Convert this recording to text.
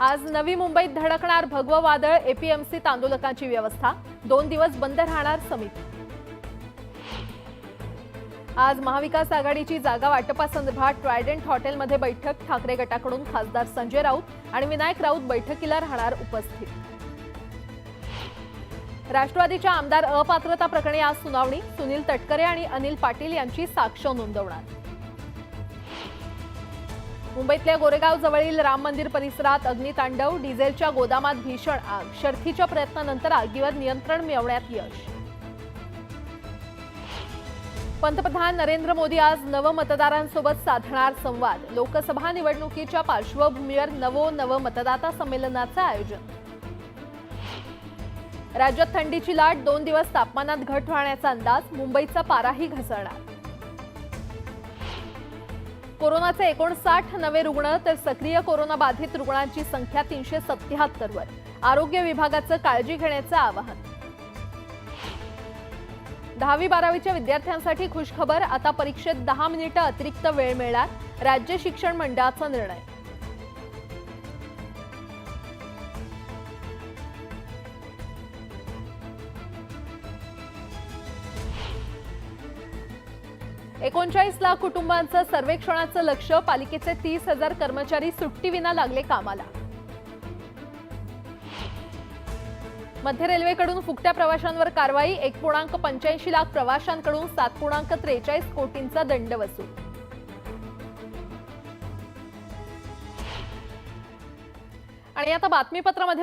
आज नवी मुंबईत धडकणार भगवं वादळ एपीएमसी आंदोलकांची व्यवस्था. दोन दिवस बंद राहणार समिती. आज महाविकास आघाडीची जागा वाटपासंदर्भात ट्रायडंट हॉटेलमध्ये बैठक. ठाकरे गटाकडून खासदार संजय राऊत आणि विनायक राऊत बैठकीला राहणार उपस्थित. राष्ट्रवादीच्या आमदार अपात्रता प्रकरणी आज सुनावणी. सुनील तटकरे आणि अनिल पाटील यांची साक्ष नोंदवणार. मुंबईतल्या गोरेगाव जवळील राम मंदिर परिसरात अग्नितांडव डिझेलच्या गोदामात भीषण आग शर्थीच्या प्रयत्नानंतर आगीवर नियंत्रण मिळवण्यात यश. पंतप्रधान नरेंद्र मोदी आज नवमतदारांसोबत साधणार संवाद. लोकसभा निवडणुकीच्या पार्श्वभूमीवर नवो नव मतदाता संमेलनाचं आयोजन. राज्यात थंडीची लाट दोन दिवस तापमानात घट राहण्याचा अंदाज मुंबईचा पाराही घसरणार. कोरोनाचे एकोणसाठ नवे रुग्ण तर सक्रिय कोरोना बाधित रुग्णांची संख्या तीनशे सत्याहत्तरवर आरोग्य विभागाचं काळजी घेण्याचं आवाहन. दहावी बारावीच्या विद्यार्थ्यांसाठी खुशखबर. आता परीक्षेत दहा मिनिटं अतिरिक्त वेळ मिळणार. राज्य शिक्षण मंडळाचा निर्णय. एकोणचाळीस लाख कुटुंबांचं सर्वेक्षणाचं लक्ष पालिकेचे तीस हजार कर्मचारी सुट्टीविना लागले कामाला. मध्य रेल्वेकडून फुकट्या प्रवाशांवर कारवाई एक पूर्णांक पंच्याऐंशी लाख प्रवाशांकडून सात पूर्णांक त्रेचाळीस कोटींचा दंड वसूल. आणि आता बातमीपत्रामध्ये